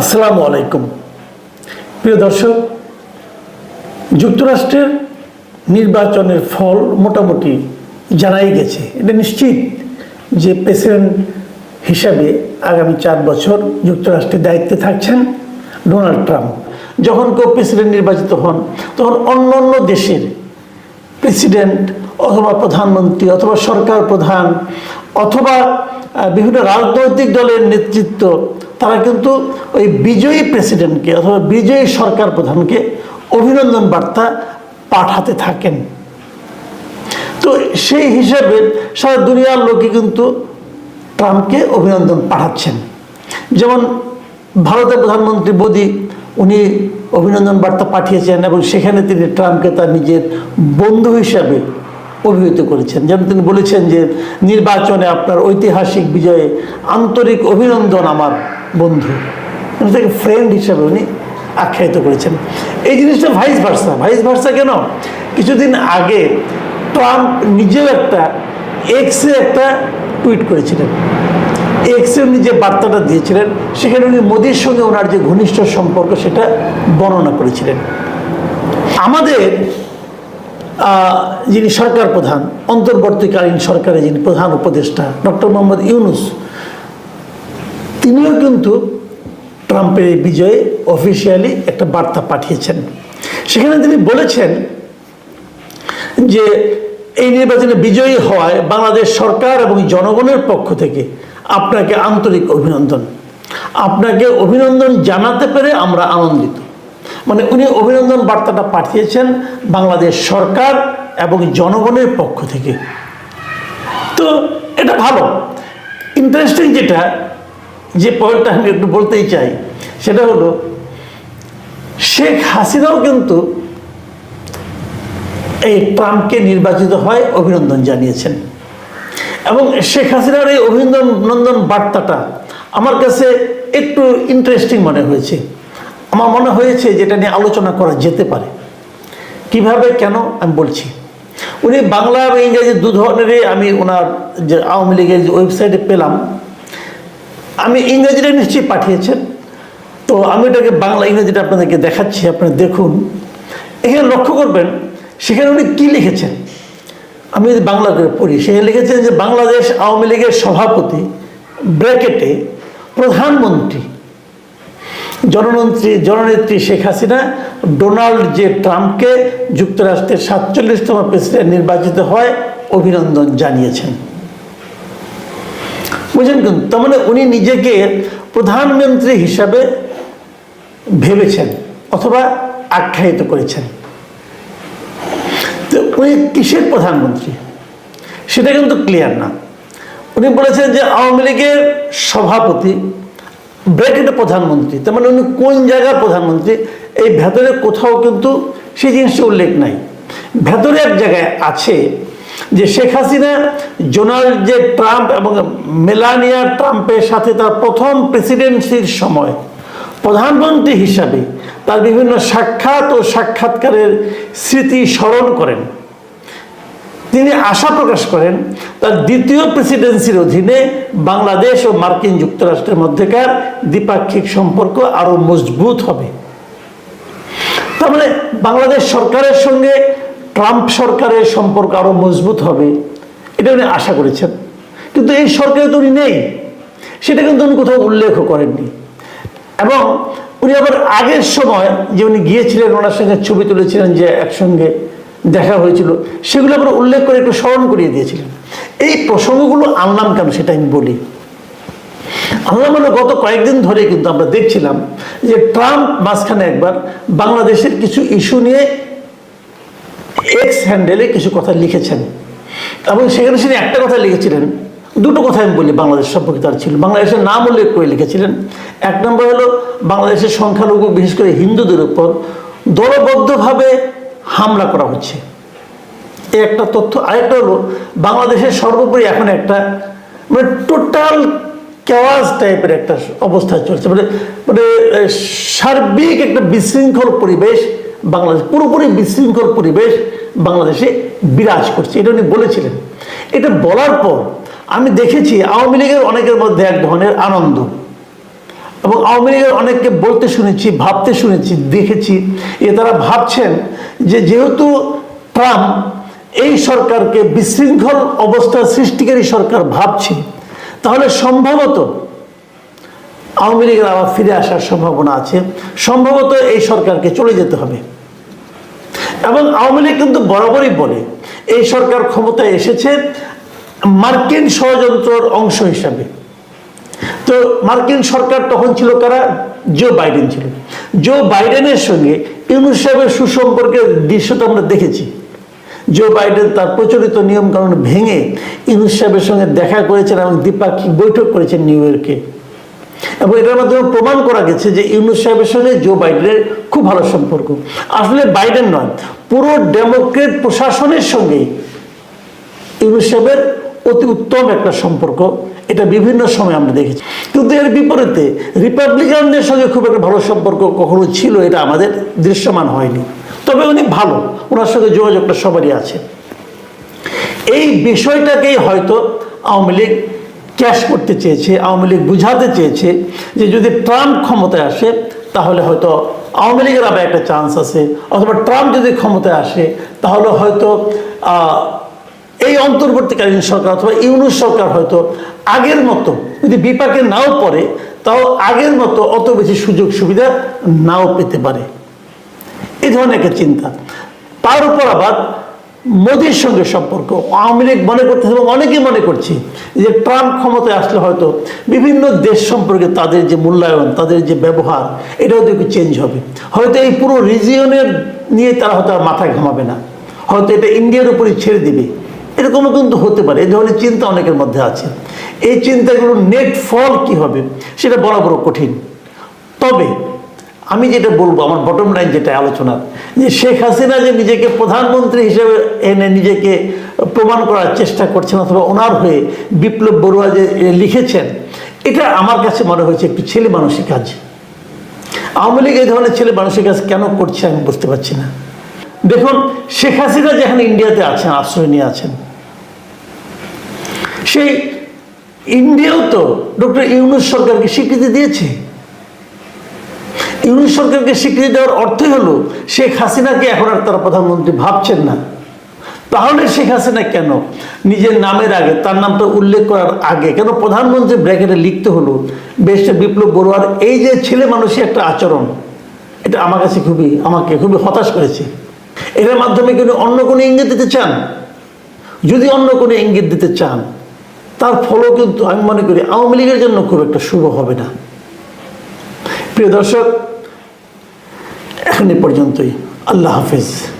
আসসালামু আলাইকুম। প্রিয় দর্শক, যুক্তরাষ্ট্রের নির্বাচনের ফল মোটামুটি জানাই গেছে। এটা নিশ্চিত যে প্রেসিডেন্ট হিসাবে আগামী চার বছর যুক্তরাষ্ট্রের দায়িত্বে থাকছেন ডোনাল্ড ট্রাম্প। যখন কেউ প্রেসিডেন্ট নির্বাচিত হন, তখন অন্য অন্য দেশের প্রেসিডেন্ট অথবা প্রধানমন্ত্রী অথবা সরকার প্রধান অথবা বিভিন্ন রাজনৈতিক দলের নেতৃত্ব তারা কিন্তু ওই বিজয়ী প্রেসিডেন্টকে অথবা বিজয়ী সরকার প্রধানকে অভিনন্দন বার্তা পাঠাতে থাকেন। তো সেই হিসাবে সারা দুনিয়ার লোকে কিন্তু ট্রাম্পকে অভিনন্দন পাঠাচ্ছেন। যেমন ভারতের প্রধানমন্ত্রী মোদী, উনি অভিনন্দন বার্তা পাঠিয়েছেন এবং সেখানে তিনি ট্রাম্পকে তার নিজের বন্ধু হিসাবে অভিহিত করেছেন। যেমন তিনি বলেছেন যে, নির্বাচনে আপনার ঐতিহাসিক বিজয়ে আন্তরিক অভিনন্দন আমার। বন্ধু। তাকে ফ্রেন্ড হিসাবে উনি আখ্যায়িত করেছেন। এই জিনিসটা ভাইস ভার্সা ভাইস ভার্সা কেন? কিছুদিন আগে ট্রাম্প নিজেও একটা এক্সে একটা টুইট করেছিলেন। এক্সে উনি যে বার্তাটা দিয়েছিলেন, সেখানে উনি মোদির সঙ্গে ওনার যে ঘনিষ্ঠ সম্পর্ক, সেটা বর্ণনা করেছিলেন। আমাদের যিনি সরকার প্রধান, অন্তর্বর্তীকালীন সরকারের যিনি প্রধান উপদেষ্টা, ডক্টর মোহাম্মদ ইউনুস তিনিও কিন্তু ট্রাম্পের এই বিজয়ে অফিসিয়ালি একটা বার্তা পাঠিয়েছেন। সেখানে তিনি বলেছেন যে এই নির্বাচনে বিজয়ী হওয়ায় বাংলাদেশ সরকার এবং জনগণের পক্ষ থেকে আপনাকে আন্তরিক অভিনন্দন। আপনাকে অভিনন্দন জানাতে পেরে আমরা আনন্দিত। মানে উনি অভিনন্দন বার্তাটা পাঠিয়েছেন বাংলাদেশ সরকার এবং জনগণের পক্ষ থেকে। তো এটা ভালো। ইন্টারেস্টিং যেটা যে পয়েন্টটা আমি একটু বলতেই চাই, সেটা হলো, শেখ হাসিনাও কিন্তু এই ট্রাম্পকে নির্বাচিত হয় অভিনন্দন জানিয়েছেন। এবং শেখ হাসিনার এই অভিনন্দন বার্তাটা আমার কাছে একটু ইন্টারেস্টিং মনে হয়েছে। আমার মনে হয়েছে যেটা নিয়ে আলোচনা করা যেতে পারে। কীভাবে, কেন, আমি বলছি। উনি বাংলা এবং ইংরেজি দু ধরনেরই আমি ওনার যে আওয়ামী লীগের ওয়েবসাইটে পেলাম আমি ইংরেজিটা নিশ্চয়ই পাঠিয়েছেন। তো আমি এটাকে বাংলা ইংরেজিটা আপনাদেরকে দেখাচ্ছি, আপনারা দেখুন। এখানে লক্ষ্য করবেন, সেখানে উনি কী লিখেছেন? আমি যদি বাংলা করে পড়ি, সেখানে লিখেছেন যে বাংলাদেশ আওয়ামী লীগের সভাপতি, ব্র্যাকেটে প্রধানমন্ত্রী, জননেত্রী জননেত্রী শেখ হাসিনা, ডোনাল্ড জে ট্রাম্পকে যুক্তরাষ্ট্রের সাতচল্লিশতম প্রেসিডেন্ট নির্বাচিত হয় অভিনন্দন জানিয়েছেন। বুঝলেন কিন্তু তার মানে উনি নিজেকে প্রধানমন্ত্রী হিসাবে ভেবেছেন অথবা আখ্যায়িত করেছেন। তো উনি কিসের প্রধানমন্ত্রী? সেটা কিন্তু ক্লিয়ার না। উনি বলেছেন যে আওয়ামী লীগের সভাপতি, ব্র্যাকেটে প্রধানমন্ত্রী, তার মানে উনি কোন জায়গার প্রধানমন্ত্রী, এই ভেতরে কোথাও কিন্তু সেই জিনিসটা উল্লেখ নাই। ভেতরে এক জায়গায় আছে যে শেখ হাসিনা ডোনাল্ড যে ট্রাম্প এবং মেলানিয়া ট্রাম্পের সাথে তার প্রথম প্রেসিডেন্সির সময় প্রধানমন্ত্রী হিসাবে তার বিভিন্ন সাক্ষাৎ ও সাক্ষাৎকারের স্মৃতি স্মরণ করেন। তিনি আশা প্রকাশ করেন, তার দ্বিতীয় প্রেসিডেন্সির অধীনে বাংলাদেশ ও মার্কিন যুক্তরাষ্ট্রের মধ্যেকার দ্বিপাক্ষিক সম্পর্ক আরও মজবুত হবে। তার মানে বাংলাদেশ সরকারের সঙ্গে ট্রাম্প সরকারের সম্পর্ক আরও মজবুত হবে, এটা উনি আশা করেছেন। কিন্তু এই সরকারে তো উনি নেই। সেটা কিন্তু উনি কোথাও উল্লেখও করেননি। এবং উনি আবার আগের সময় যে উনি গিয়েছিলেন, ওনার সঙ্গে ছবি তুলেছিলেন যে একসঙ্গে দেখা হয়েছিল, সেগুলো আবার উল্লেখ করে একটু স্মরণ করিয়ে দিয়েছিলেন। এই প্রসঙ্গগুলো আনলাম কেন সেটা আমি বলি? আনলাম মানে গত কয়েকদিন ধরে কিন্তু আমরা দেখছিলাম যে ট্রাম্প মাঝখানে একবার বাংলাদেশের কিছু ইস্যু নিয়ে এক্স হ্যান্ডেলে কিছু কথা লিখেছেন। এবং সেখানে তিনি একটা কথা লিখেছিলেন। দুটো কথা আমি বলি, বাংলাদেশ সম্পর্কে তার ছিল। বাংলাদেশের নাম উল্লেখ করে লিখেছিলেন। এক নম্বর হলো, বাংলাদেশের সংখ্যালঘু, বিশেষ করে হিন্দুদের উপর দলবদ্ধভাবে হামলা করা হচ্ছে। এই একটা তথ্য। আরেকটা হলো, বাংলাদেশের সর্বোপরি এখন একটা মানে টোটাল কেওয়াজ টাইপের একটা অবস্থা চলছে। মানে মানে সার্বিক একটা বিশৃঙ্খল পরিবেশ বাংলাদেশ পুরোপুরি বিশৃঙ্খল পরিবেশ বাংলাদেশে বিরাজ করছে। এটা উনি বলেছিলেন। এটা বলার পর আমি দেখেছি আওয়ামী লীগের অনেকের মধ্যে এক ধরনের আনন্দ। এবং আওয়ামী লীগের অনেককে বলতে শুনেছি, ভাবতে শুনেছি, দেখেছি। এ তারা ভাবছেন যে যেহেতু ট্রাম্প এই সরকারকে বিশৃঙ্খল অবস্থা সৃষ্টিকারী সরকার ভাবছে, তাহলে সম্ভবত আওয়ামী লীগের আবার ফিরে আসার সম্ভাবনা আছে। সম্ভবত এই সরকারকে চলে যেতে হবে। এবং আওয়ামী লীগ কিন্তু বরাবরই বলে, এই সরকার ক্ষমতায় এসেছে মার্কিন ষড়যন্ত্রের অংশ হিসাবে। তো মার্কিন সরকার তখন ছিল কারা? জো বাইডেন ছিল। জো বাইডেনের সঙ্গে ইউনুস সাহেবের সুসম্পর্কের দৃশ্য তো আমরা দেখেছি। জো বাইডেন তার প্রচলিত নিয়মকানুন ভেঙে ইউনুস সাহেবের সঙ্গে দেখা করেছেন এবং দ্বিপাক্ষিক বৈঠক করেছেন নিউ ইয়র্কে। এবং এটার মাধ্যমে প্রমাণ করা গেছে যে ইউনুস সাহেবের সঙ্গে জো বাইডেনের খুব ভালো সম্পর্ক। আসলে বাইডেন নয়, পুরো ডেমোক্রেট প্রশাসনের সঙ্গে ইউনুস সাহেবের অতি উত্তম একটা সম্পর্ক, এটা বিভিন্ন সময় আমরা দেখেছি। কিন্তু এর বিপরীতে রিপাবলিকানদের সঙ্গে খুব একটা ভালো সম্পর্ক কখনো ছিল, এটা আমাদের দৃশ্যমান হয়নি। তবে উনি ভালো, ওনার সঙ্গে যোগাযোগটা সবারই আছে। এই বিষয়টাকেই হয়তো আওয়ামী লীগ ক্যাশ করতে চেয়েছে, আওয়ামী লীগ বুঝাতে চেয়েছে যে যদি ট্রাম্প ক্ষমতায় আসে, তাহলে হয়তো আওয়ামী লীগের আবার একটা চান্স আছে। অথবা ট্রাম্প যদি ক্ষমতায় আসে, তাহলে হয়তো এই অন্তর্বর্তীকালীন সরকার অথবা ইউনুস সরকার হয়তো আগের মতো যদি বিপাকে নাও পড়ে, তাও আগের মতো অত বেশি সুযোগ সুবিধা নাও পেতে পারে। এই ধরনের একটা চিন্তা। তার উপর আবার মোদির সঙ্গে সম্পর্ক। আওয়ামী লীগ মনে করতেছে এবং অনেকেই মনে করছি যে ট্রাম্প ক্ষমতায় আসলে হয়তো বিভিন্ন দেশ সম্পর্কে তাদের যে মূল্যায়ন, তাদের যে ব্যবহার, এটাও দেখে চেঞ্জ হবে। হয়তো এই পুরো রিজিয়নের নিয়ে তারা হয়তো মাথায় ঘামাবে না। হয়তো এটা ইন্ডিয়ার উপরই ছেড়ে দিবে। এরকমও কিন্তু হতে পারে। এই ধরনের চিন্তা অনেকের মধ্যে আছে। এই চিন্তাগুলোর নেট ফল কি হবে, সেটা বলা বড় কঠিন। তবে আমি যেটা বলব, আমার বটম লাইন যেটা আলোচনা, যে শেখ হাসিনা যে নিজেকে প্রধানমন্ত্রী হিসেবে এনে নিজেকে প্রমাণ করার চেষ্টা করছেন অথবা ওনার হয়ে বিপ্লব বড়ুয়া যে লিখেছেন, এটা আমার কাছে মনে হয়েছে একটু ছেলে মানুষের কাজ। আওয়ামী লীগ এই ধরনের ছেলে মানুষের কাজ কেন করছে আমি বুঝতে পারছি না। দেখুন, শেখ হাসিনা যেখানে ইন্ডিয়াতে আছেন, আশ্রয় নিয়ে আছেন, সেই ইন্ডিয়াও তো ডক্টর ইউনুস সরকারকে স্বীকৃতি দিয়েছে। ইউনুস সরকারকে স্বীকৃতি দেওয়ার অর্থই হলো শেখ হাসিনাকে এখন আর তারা প্রধানমন্ত্রী ভাবছেন না। তাহলে শেখ হাসিনা কেন? নিজের নামের আগে, তার নামটা উল্লেখ করার আগে কেন প্রধানমন্ত্রী ব্র্যাকেটে লিখতে হলো, বেশ বিপ্লব বড়ুয়ার এই যে ছেলে মানুষের একটা আচরণ, এটা আমার কাছে খুবই, আমাকে খুবই হতাশ করেছে। এটার মাধ্যমে কিন্তু অন্য কোনো ইঙ্গিত দিতে চান? যদি অন্য কোনো ইঙ্গিত দিতে চান, তার ফলও কিন্তু আমি মনে করি আওয়ামী লীগের জন্য খুব একটা শুভ হবে না। প্রিয় দর্শক এখন পর্যন্তই। আল্লাহ হাফিজ।